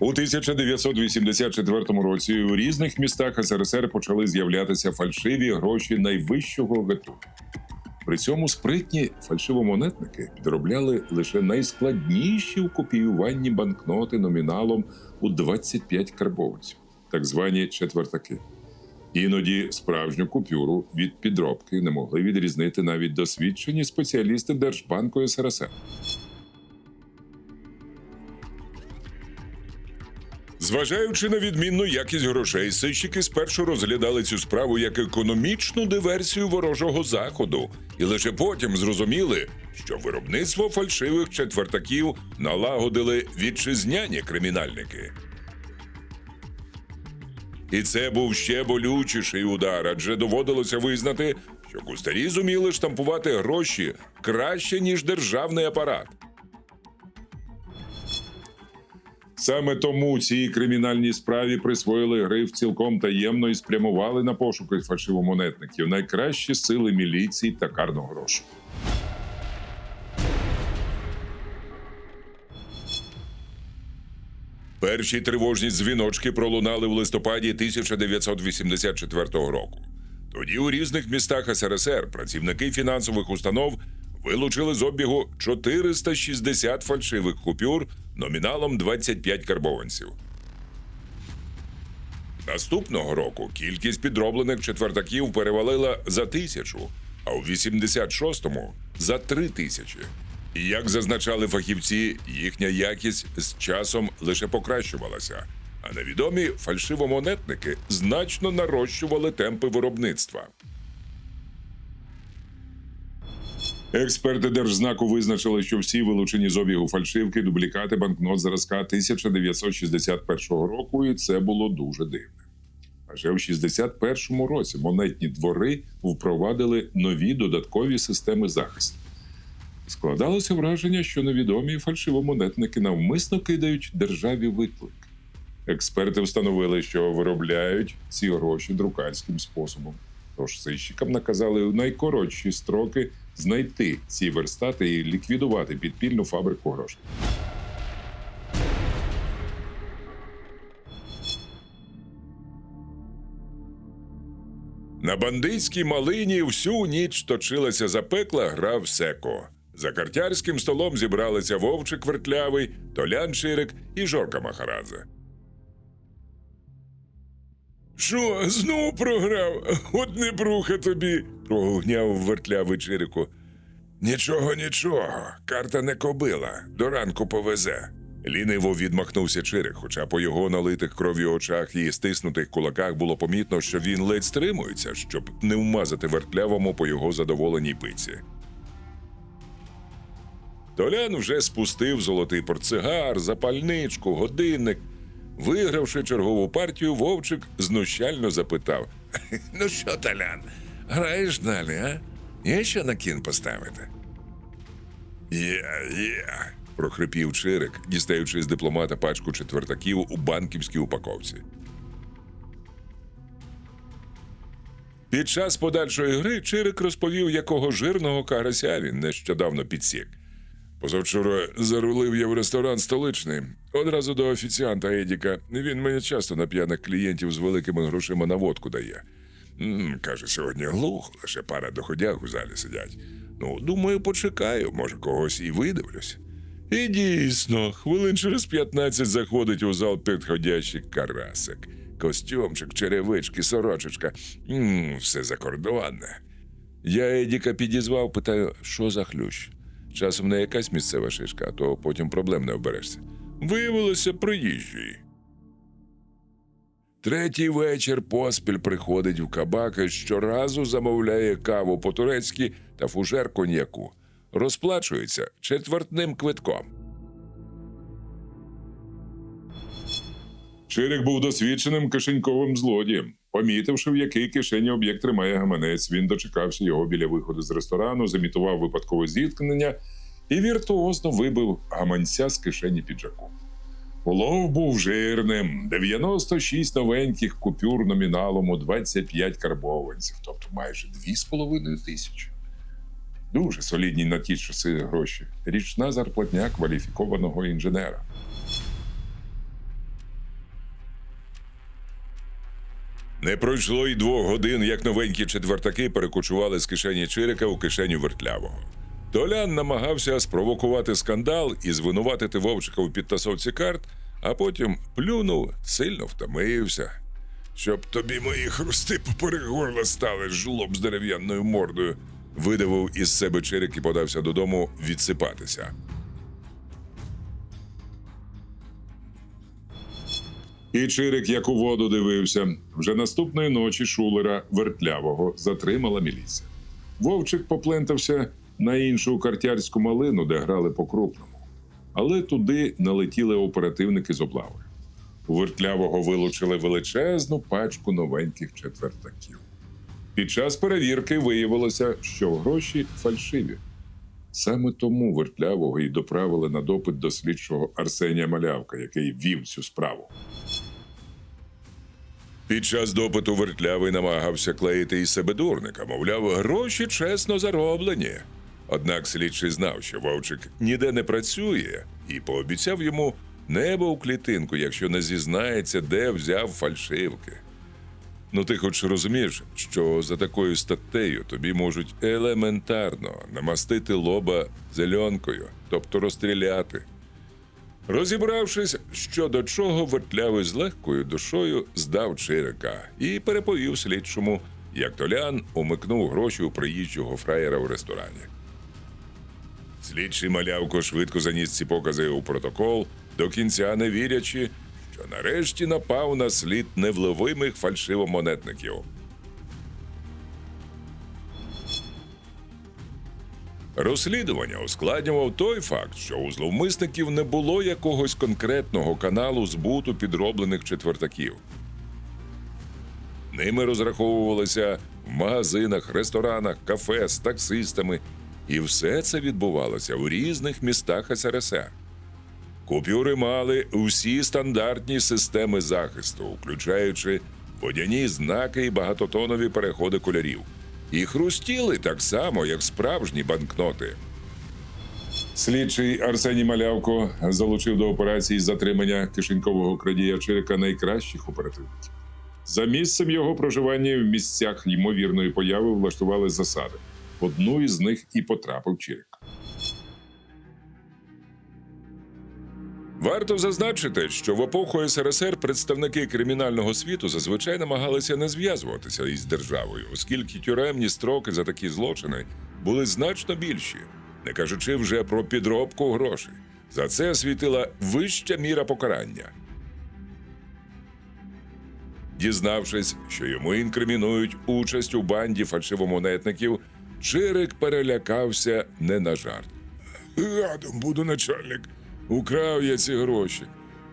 У 1984 році у різних містах СРСР почали з'являтися фальшиві гроші найвищого гатунку. При цьому спритні фальшивомонетники підробляли лише найскладніші у копіюванні банкноти номіналом у 25 карбованців, так звані четвертаки. Іноді справжню купюру від підробки не могли відрізнити навіть досвідчені спеціалісти Держбанку СРСР. Зважаючи на відмінну якість грошей, сищики спершу розглядали цю справу як економічну диверсію ворожого заходу, і лише потім зрозуміли, що виробництво фальшивих четвертаків налагодили вітчизняні кримінальники. І це був ще болючіший удар, адже доводилося визнати, що кустарі зуміли штампувати гроші краще, ніж державний апарат. Саме тому цій кримінальній справі присвоїли гриф цілком таємно і спрямували на пошуки фальшивомонетників найкращі сили міліції та карного грошу. Перші тривожні дзвіночки пролунали в листопаді 1984 року. Тоді у різних містах СРСР працівники фінансових установ вилучили з обігу 460 фальшивих купюр номіналом 25 карбованців. Наступного року кількість підроблених четвертаків перевалила за тисячу, а у 86-му за три тисячі. І як зазначали фахівці, їхня якість з часом лише покращувалася, а невідомі фальшивомонетники значно нарощували темпи виробництва. Експерти держзнаку визначили, що всі вилучені з обігу фальшивки дублікати банкнот зразка 1961 року, і це було дуже дивно. Адже в 61-му році монетні двори впровадили нові додаткові системи захисту. Складалося враження, що невідомі фальшивомонетники навмисно кидають державі виклик. Експерти встановили, що виробляють ці гроші друкарським способом. Тож сищикам наказали у найкоротші строки знайти ці верстати і ліквідувати підпільну фабрику грошей. На бандитській малині всю ніч точилася запекла гра в секо. За картярським столом зібралися вовчик вертлявий, Толян Ширик і Жорка Махарадзе. Що, знову програв? От не бруха тобі, прогугняв вертлявий Чирику. Нічого, нічого, карта не кобила, до ранку повезе. Ліниво відмахнувся Чирик, хоча по його налитих кров'ю очах і стиснутих кулаках було помітно, що він ледь стримується, щоб не вмазати вертлявому по його задоволеній пиці. Толян вже спустив золотий портсигар, запальничку, годинник. Вигравши чергову партію, вовчик знущально запитав: Ну що, Толян, граєш далі, а? Є що на кін поставити? Є, є, прохрипів Чирик, дістаючи з дипломата пачку четвертаків у банківській упаковці. Під час подальшої гри Чирик розповів, якого жирного карася він нещодавно підсік. Позавчора зарулив я в ресторан столичний. Одразу до офіціанта Едіка. Він мені часто на п'яних клієнтів з великими грошима на водку дає. м каже, сьогодні глухо, лише пара доходяг у залі сидять. Ну, думаю, почекаю, може, когось і видивлюсь. І дійсно, хвилин через 15 заходить у зал підходящий карасик. Костюмчик, черевички, сорочечка. м все закордонне. Я Едіка підізвав, питаю, що за хлющ? Часом не якась місцева шишка, а то потім проблем не оберешся. Виявилося приїжджий. Третій вечір поспіль приходить в кабак і щоразу замовляє каву по-турецьки та фужер коньяку. Розплачується четвертним квитком. Чирик був досвідченим кишеньковим злодієм. Помітивши, в якій кишені об'єкт тримає гаманець, він дочекався його біля виходу з ресторану, замітував випадкове зіткнення і віртуозно вибив гаманця з кишені піджаку. Улов був жирним: 96 новеньких купюр номіналом у 25 карбованців, тобто майже 2,5 тисячі. Дуже солідні на ті часи гроші. Річна зарплатня кваліфікованого інженера. Не пройшло й двох годин, як новенькі четвертаки перекочували з кишені Чирика у кишеню вертлявого. Толян намагався спровокувати скандал і звинуватити Вовчика у підтасовці карт, а потім плюнув, сильно втомився. Щоб тобі мої хрусти поперек горла стали, жлоб з дерев'яною мордою, видавив із себе Чирик і подався додому відсипатися. І Чирик, як у воду дивився, вже наступної ночі шулера вертлявого затримала міліція. Вовчик поплентався на іншу картярську малину, де грали по-крупному. Але туди налетіли оперативники з облави. У вертлявого вилучили величезну пачку новеньких четвертаків. Під час перевірки виявилося, що гроші фальшиві. Саме тому вертлявого і доправили на допит до слідчого Арсенія Малявка, який вів цю справу. Під час допиту вертлявий намагався клеїти із себе дурника, мовляв, гроші чесно зароблені. Однак слідчий знав, що вовчик ніде не працює, і пообіцяв йому небо у клітинку, якщо не зізнається, де взяв фальшивки. Ну, ти хоч розумієш, що за такою статтею тобі можуть елементарно намастити лоба зеленкою, тобто розстріляти. Розібравшись, що до чого, вертлявий з легкою душою здав Чирика і переповів слідчому, як Толян умикнув гроші у приїжджого фраєра в ресторані. Слідчий малявко швидко заніс ці покази у протокол, до кінця не вірячи, що нарешті напав на слід невловимих фальшивомонетників. Розслідування ускладнював той факт, що у зловмисників не було якогось конкретного каналу збуту підроблених четвертаків. Ними розраховувалися в магазинах, ресторанах, кафе з таксистами, і все це відбувалося у різних містах СРСР. Купюри мали усі стандартні системи захисту, включаючи водяні знаки і багатотонові переходи кольорів. І хрустіли так само, як справжні банкноти. Слідчий Арсеній Малявко залучив до операції затримання кишенькового крадія Чирика найкращих оперативників. За місцем його проживання в місцях ймовірної появи влаштували засади. Одну із них і потрапив Чирик. Варто зазначити, що в епоху СРСР представники кримінального світу зазвичай намагалися не зв'язуватися із державою, оскільки тюремні строки за такі злочини були значно більші, не кажучи вже про підробку грошей. За це світила вища міра покарання. Дізнавшись, що йому інкримінують участь у банді фальшивомонетників, Чирик перелякався не на жарт. Гадом буду начальник. Украв я ці гроші.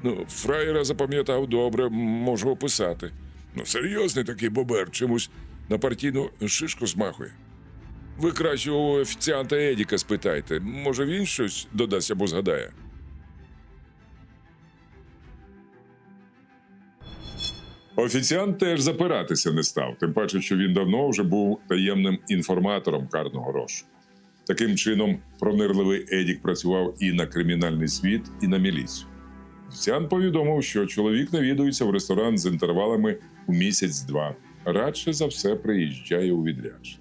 Ну, фраєра запам'ятав добре, можу описати. Ну, серйозний такий бобер чомусь на партійну шишку змахує. Ви краще у офіціанта Едіка спитайте, може він щось додасть або згадає. Офіціант теж запиратися не став, тим паче, що він давно вже був таємним інформатором карного розшуку. Таким чином, пронирливий Едік працював і на кримінальний світ, і на міліцію. Офіціант повідомив, що чоловік навідується в ресторан з інтервалами у місяць-два. Радше за все приїжджає у відрядження.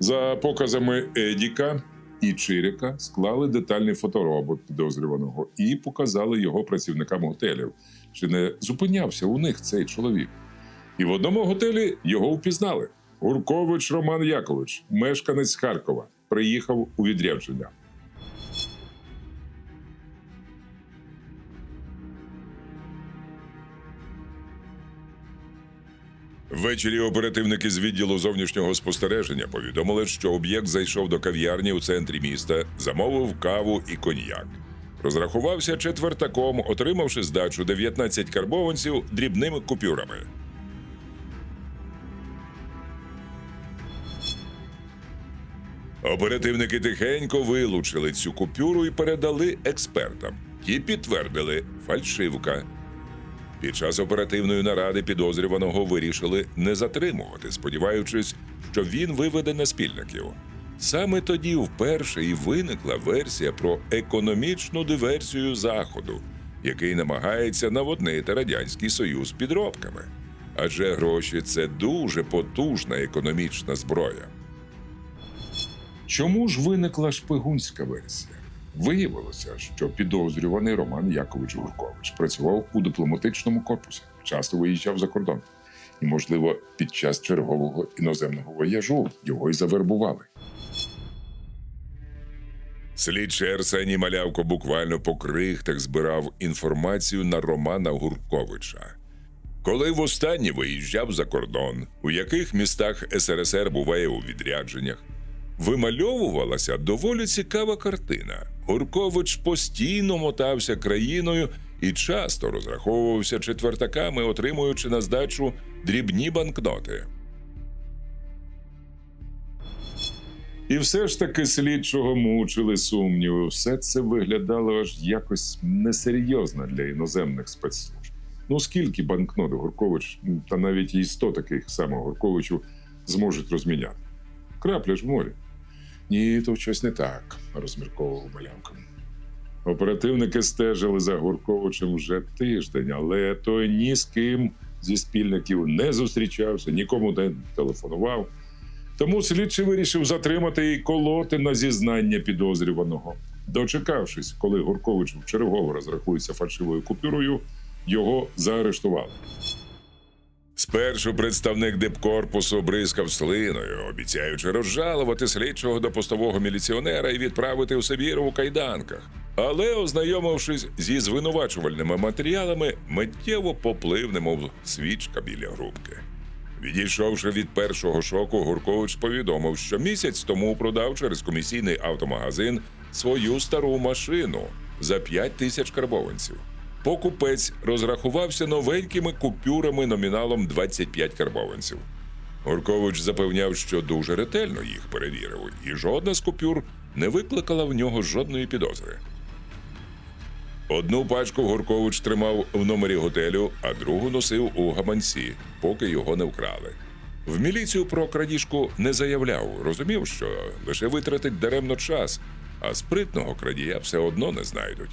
За показами Едіка і Чирика склали детальний фоторобот підозрюваного і показали його працівникам готелів, чи не зупинявся у них цей чоловік. І в одному готелі його впізнали. Гуркович Роман Якович, мешканець Харкова, приїхав у відрядження. Ввечері оперативники з відділу зовнішнього спостереження повідомили, що об'єкт зайшов до кав'ярні у центрі міста, замовив каву і коньяк. Розрахувався четвертаком, отримавши здачу 19 карбованців дрібними купюрами. Оперативники тихенько вилучили цю купюру і передали експертам. Ті підтвердили фальшивка. Під час оперативної наради підозрюваного вирішили не затримувати, сподіваючись, що він виведе на спільників. Саме тоді вперше і виникла версія про економічну диверсію Заходу, який намагається наводнити Радянський Союз підробками. Адже гроші це дуже потужна економічна зброя. Чому ж виникла шпигунська версія? Виявилося, що підозрюваний Роман Якович Гуркович працював у дипломатичному корпусі, часто виїжджав за кордон. І, можливо, під час чергового іноземного вояжу його й завербували. Слідчий Арсеній Малявко буквально по крихтах збирав інформацію на Романа Гурковича. Коли востаннє виїжджав за кордон, у яких містах СРСР буває у відрядженнях, вимальовувалася доволі цікава картина. Гуркович постійно мотався країною і часто розраховувався четвертаками, отримуючи на здачу дрібні банкноти. І все ж таки слідчого мучили сумніви. Все це виглядало аж якось несерйозно для іноземних спецслужб. Ну скільки банкнот Гуркович, та навіть і сто таких самих Гурковичів зможуть розміняти? Крапля ж в морі. Ні, то щось не так, розмірковував малявка. Оперативники стежили за Гурковичем вже тиждень, але той ні з ким зі спільників не зустрічався, нікому не телефонував. Тому слідчий вирішив затримати і колоти на зізнання підозрюваного. Дочекавшись, коли Гуркович вчергово розрахується фальшивою купюрою, його заарештували. Спершу представник дипкорпусу бризкав слиною, обіцяючи розжалувати слідчого до постового міліціонера і відправити у Сибір у кайданках. Але, ознайомившись зі звинувачувальними матеріалами, миттєво поплив, немов свічка біля грубки. Відійшовши від першого шоку, Гуркович повідомив, що місяць тому продав через комісійний автомагазин свою стару машину за 5 тисяч карбованців. Покупець розрахувався новенькими купюрами номіналом 25 карбованців. Гуркович запевняв, що дуже ретельно їх перевірив, і жодна з купюр не викликала в нього жодної підозри. Одну пачку Гуркович тримав в номері готелю, а другу носив у гаманці, поки його не вкрали. В міліцію про крадіжку не заявляв, розумів, що лише витратить даремно час, а спритного крадія все одно не знайдуть.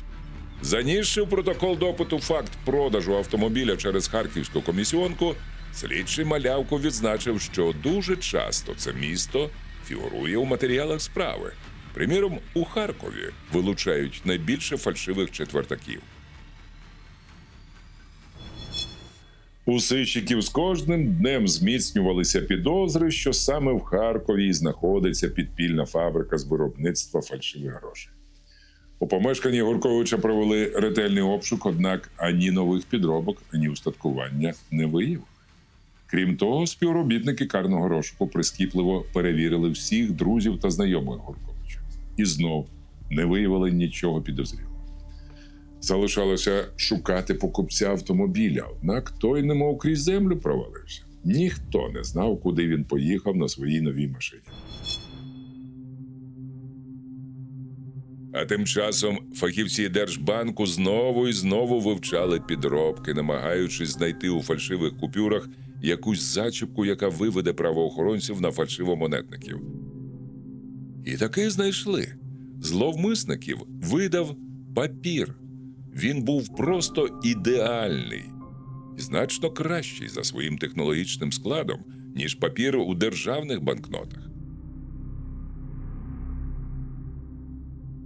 Занісши в протокол допиту факт продажу автомобіля через харківську комісіонку, слідчий малявко відзначив, що дуже часто це місто фігурує у матеріалах справи. Приміром, у Харкові вилучають найбільше фальшивих четвертаків. У сищиків з кожним днем зміцнювалися підозри, що саме в Харкові знаходиться підпільна фабрика з виробництва фальшивих грошей. У помешканні Гурковича провели ретельний обшук, однак ані нових підробок, ані устаткування не виявили. Крім того, співробітники карного розшуку прискіпливо перевірили всіх друзів та знайомих Гурковича. І знов не виявили нічого підозрілого. Залишалося шукати покупця автомобіля, однак той немов крізь землю провалився. Ніхто не знав, куди він поїхав на своїй новій машині. А тим часом фахівці Держбанку знову і знову вивчали підробки, намагаючись знайти у фальшивих купюрах якусь зачіпку, яка виведе правоохоронців на фальшивомонетників. І таки знайшли. Зловмисників видав папір. Він був просто ідеальний, значно кращий за своїм технологічним складом, ніж папір у державних банкнотах.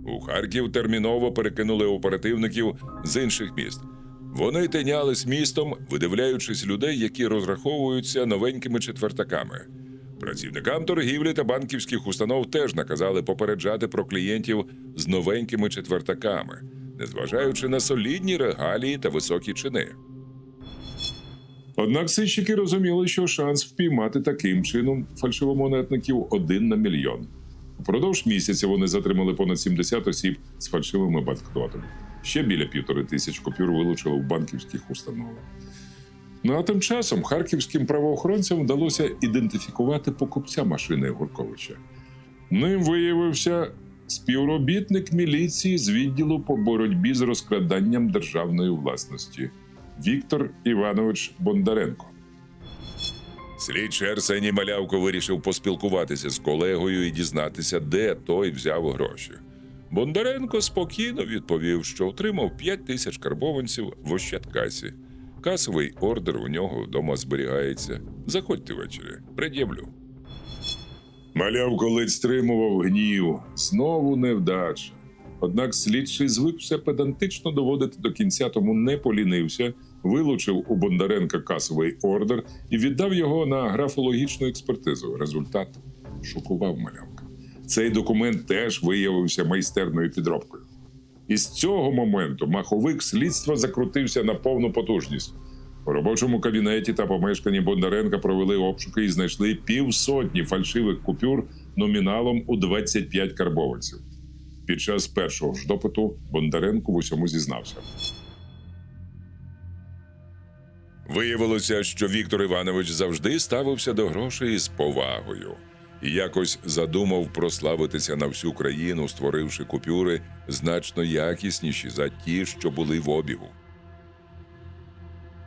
У Харків терміново перекинули оперативників з інших міст. Вони тинялись містом, видивляючись людей, які розраховуються новенькими четвертаками. Працівникам торгівлі та банківських установ теж наказали попереджати про клієнтів з новенькими четвертаками, незважаючи на солідні регалії та високі чини. Однак сищики розуміли, що шанс впіймати таким чином фальшивомонетників один на мільйон. Упродовж місяця вони затримали понад 70 осіб з фальшивими банкнотами. Ще біля півтори тисяч купюр вилучили в банківських установах. Ну а тим часом харківським правоохоронцям вдалося ідентифікувати покупця машини Гурковича. Ним виявився співробітник міліції з відділу по боротьбі з розкраданням державної власності Віктор Іванович Бондаренко. Слідчий Арсеній Малявко вирішив поспілкуватися з колегою і дізнатися, де той взяв гроші. Бондаренко спокійно відповів, що отримав 5 тисяч карбованців в Ощадкасі. Касовий ордер у нього вдома зберігається. Заходьте ввечері, пред'явлю. Малявко ледь стримував гнів. Знову невдача. Однак слідчий звик все педантично доводити до кінця, тому не полінився, вилучив у Бондаренка касовий ордер і віддав його на графологічну експертизу. Результат шокував малявка. Цей документ теж виявився майстерною підробкою. І з цього моменту маховик слідства закрутився на повну потужність. У робочому кабінеті та помешканні Бондаренка провели обшуки і знайшли півсотні фальшивих купюр номіналом у 25 карбованців. Під час першого ж допиту Бондаренко в усьому зізнався. Виявилося, що Віктор Іванович завжди ставився до грошей з повагою і якось задумав прославитися на всю країну, створивши купюри значно якісніші за ті, що були в обігу.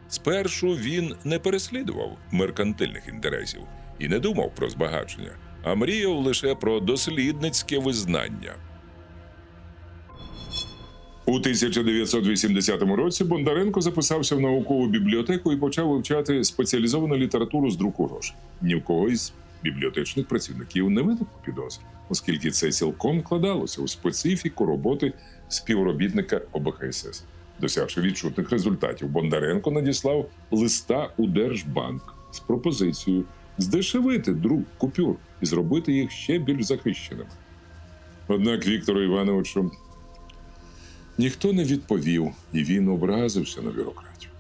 Спершу він не переслідував меркантильних інтересів і не думав про збагачення, а мріяв лише про дослідницьке визнання. У 1980 році Бондаренко записався в наукову бібліотеку і почав вивчати спеціалізовану літературу з друку грошей. Ні в кого із бібліотечних працівників не виникло підозр, оскільки це цілком вкладалося у специфіку роботи співробітника ОБХСС. Досягши відчутних результатів, Бондаренко надіслав листа у Держбанк з пропозицією здешевити друк купюр і зробити їх ще більш захищеними. Однак Віктору Івановичу ніхто не відповів, і він образився на бюрократію.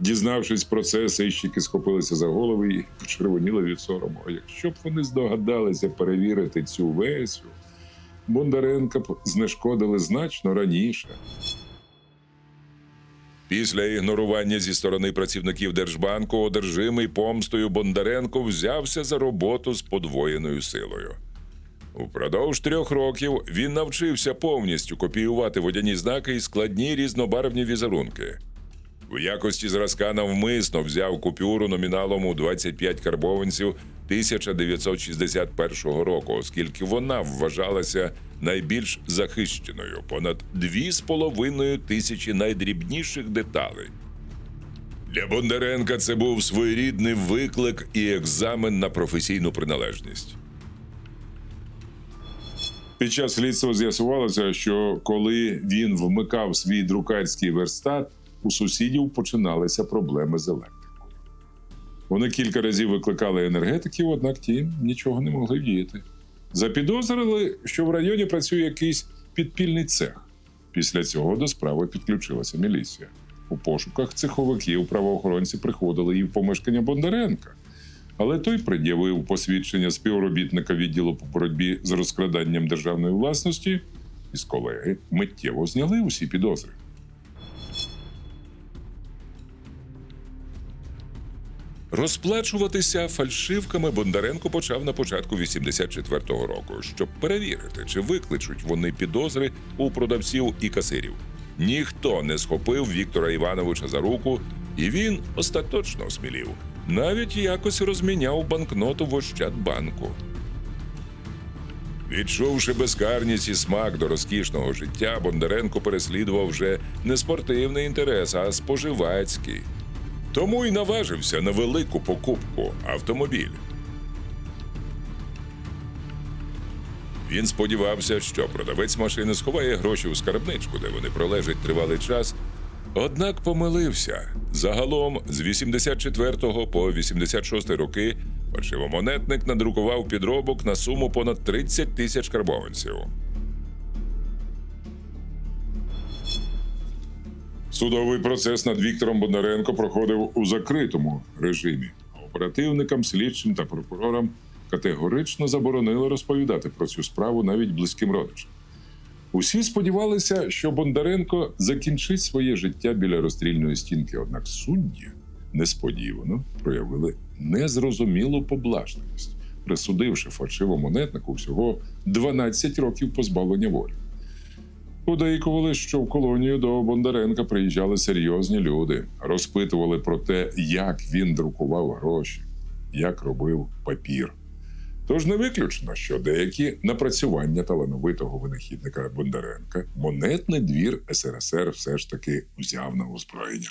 Дізнавшись про це, сищики схопилися за голови і почервоніли від сорому. А якщо б вони здогадалися перевірити цю версію, Бондаренка б знешкодили значно раніше. Після ігнорування зі сторони працівників Держбанку одержимий помстою Бондаренко взявся за роботу з подвоєною силою. Упродовж трьох років він навчився повністю копіювати водяні знаки і складні різнобарвні візерунки. В якості зразка навмисно взяв купюру номіналом у 25 карбованців 1961 року, оскільки вона вважалася найбільш захищеною понад 2,5 тисячі найдрібніших деталей. Для Бондаренка це був своєрідний виклик і екзамен на професійну приналежність. Під час слідства з'ясувалося, що коли він вмикав свій друкарський верстат, у сусідів починалися проблеми з електрикою. Вони кілька разів викликали енергетиків, однак ті нічого не могли діяти. Запідозрили, що в районі працює якийсь підпільний цех. Після цього до справи підключилася міліція. У пошуках цеховиків правоохоронці приходили і в помешкання Бондаренка. Але той пред'явив посвідчення співробітника відділу по боротьбі з розкраданням державної власності, і з колеги миттєво зняли усі підозри. Розплачуватися фальшивками Бондаренко почав на початку 84-го року, щоб перевірити, чи викличуть вони підозри у продавців і касирів. Ніхто не схопив Віктора Івановича за руку, і він остаточно осмілів. Навіть якось розміняв банкноту в Ощадбанку. Відчувши безкарність і смак до розкішного життя, Бондаренко переслідував вже не спортивний інтерес, а споживацький. Тому й наважився на велику покупку автомобіль. Він сподівався, що продавець машини сховає гроші у скарбничку, де вони пролежать тривалий час. Однак помилився. Загалом з 84 по 86 роки фальшивомонетник надрукував підробок на суму понад 30 тисяч карбованців. Судовий процес над Віктором Бондаренко проходив у закритому режимі. Оперативникам, слідчим та прокурорам категорично заборонили розповідати про цю справу навіть близьким родичам. Усі сподівалися, що Бондаренко закінчить своє життя біля розстрільної стінки, однак судді несподівано проявили незрозумілу поблажливість, присудивши фальшивомонетнику всього 12 років позбавлення волі. Подейкували, що в колонію до Бондаренка приїжджали серйозні люди, розпитували про те, як він друкував гроші, як робив папір. Тож не виключено, що деякі напрацювання талановитого винахідника Бондаренка монетний двір СРСР все ж таки взяв на озброєння.